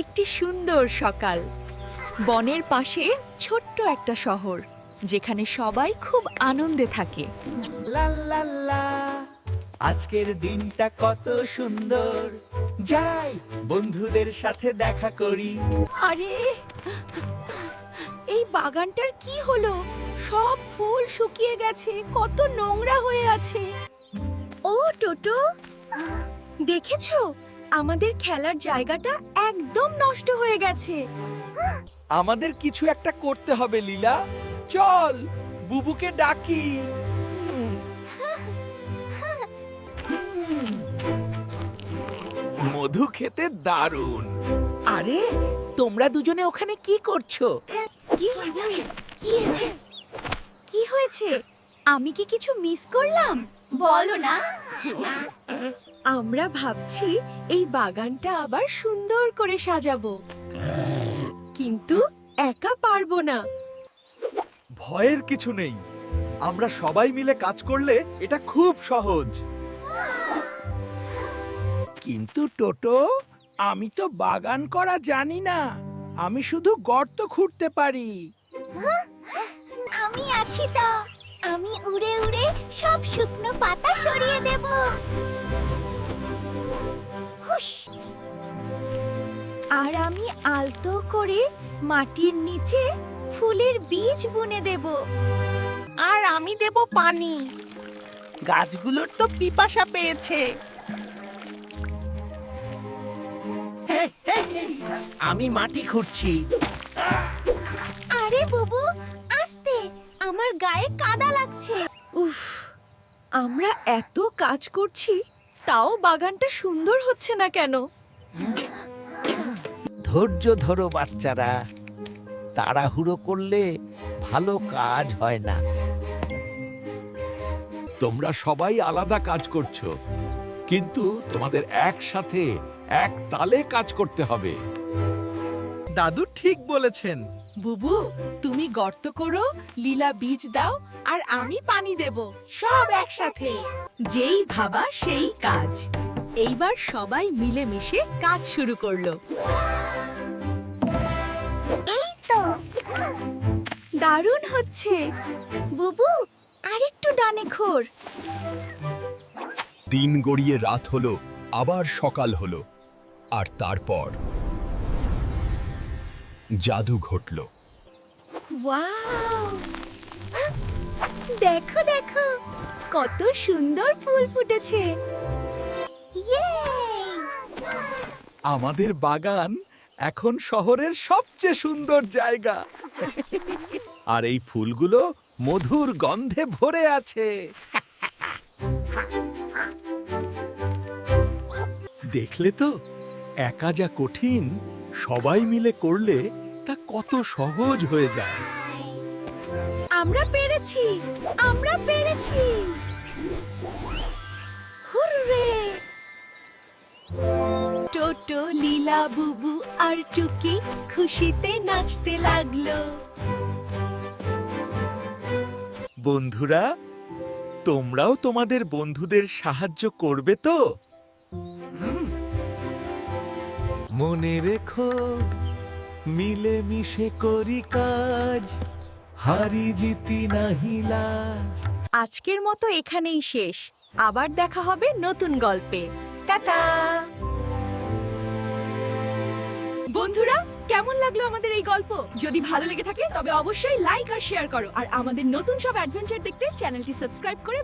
একটি সুন্দর সকাল। বনের পাশে ছোট্ট একটা শহর যেখানে সবাই খুব আনন্দে থাকে। লা লা লা আজকের দিনটা কত সুন্দর। যাই বন্ধুদের সাথে দেখা করি। আরে এই বাগানটার কি হলো? সব ফুল শুকিয়ে গেছে কত নোংরা হয়ে আছে। ও টোটো দেখেছ? আমাদের খেলার জায়গাটা একদম নষ্ট হয়ে গেছে। আমাদের কিছু একটা করতে হবে লীলা। চল বুবুকে ডাকি। মধু খেতে দারুণ। আরে তোমরা দুজনে ওখানে কি করছ? কি? কি হয়েছে? কি হয়েছে? আমি কি কিছু মিস করলাম? বলো না। আমরা ভাবছি এই বাগানটা আবার সুন্দর করে সাজাবো। কিন্তু একা পারব না। ভয়ের কিছু নেই। আমরা সবাই মিলে কাজ করলে এটা খুব সহজ। কিন্তু টোটো আমি তো বাগান করা জানি না। আমি শুধু গর্ত খুঁড়তে পারি। আমি আছি তো। আমি উড়ে উড়ে সব শুকনো পাতা সরিয়ে দেব। আর আমি আলতো করে মাটির নিচে ফুলের বীজ বুনে দেব। আর আমি দেব পানি। গাছগুলোর তো পিপাসা পেয়েছে। আমি মাটি খুঁড়ছি। আরে বুবু আস্তে আমার গায়ে কাদা লাগছে। উফ আমরা এত কাজ করছি তাও বাগানটা সুন্দর হচ্ছে না কেন? ধৈর্য ধরো বাচ্চারা। তাড়াহুড়ো করলে ভালো কাজ হয় না। তোমরা সবাই আলাদা কাজ করছ কিন্তু তোমাদের একসাথে এক তালে কাজ করতে হবে। দাদু ঠিক বলেছেন। বুবু তুমি গর্ত করো লীলা বীজ দাও আর আমি পানি দেব সব একসাথে। যেই ভাবা সেই কাজ। এইবার সবাই মিলেমিশে কাজ শুরু করল। এই তো দারুণ হচ্ছে। বুবু আরেকটু ডানে খোর দিন গড়িয়ে রাত হলো আবার সকাল হলো আর তারপর জাদু ঘটল। ওয়াও! দেখো দেখো কত সুন্দর ফুল ফুটেছে। ইয়ে! আমাদের বাগান এখন শহরের সবচেয়ে সুন্দর জায়গা। আর এই ফুলগুলো মধুর গন্ধে ভরে আছে। দেখলে তো, একা যা কঠিন, সবাই মিলে করলে তা কত সহজ হয়ে যায়। আমরা পেরেছি আমরা পেরেছি। হুররে! টোটো লীলা বুবু আর টুকি খুশিতে নাচতে লাগল। বন্ধুরা তোমরাও তোমাদের বন্ধুদের সাহায্য করবে তো? মনে রেখো মিলে মিশে করি কাজ হারি জিতি নাহি লাজ। আজকের মতো এখানেই শেষ। আবার দেখা হবে নতুন গল্পে। টাটা! বন্ধুরা, কেমন লাগল আমাদের এই গল্প? যদি ভালো লেগে থাকে, তবে অবশ্যই লাইক আর শেয়ার করো। আর আমাদের নতুন সব অ্যাডভেঞ্চার দেখতে চ্যানেলটি সাবস্ক্রাইব করে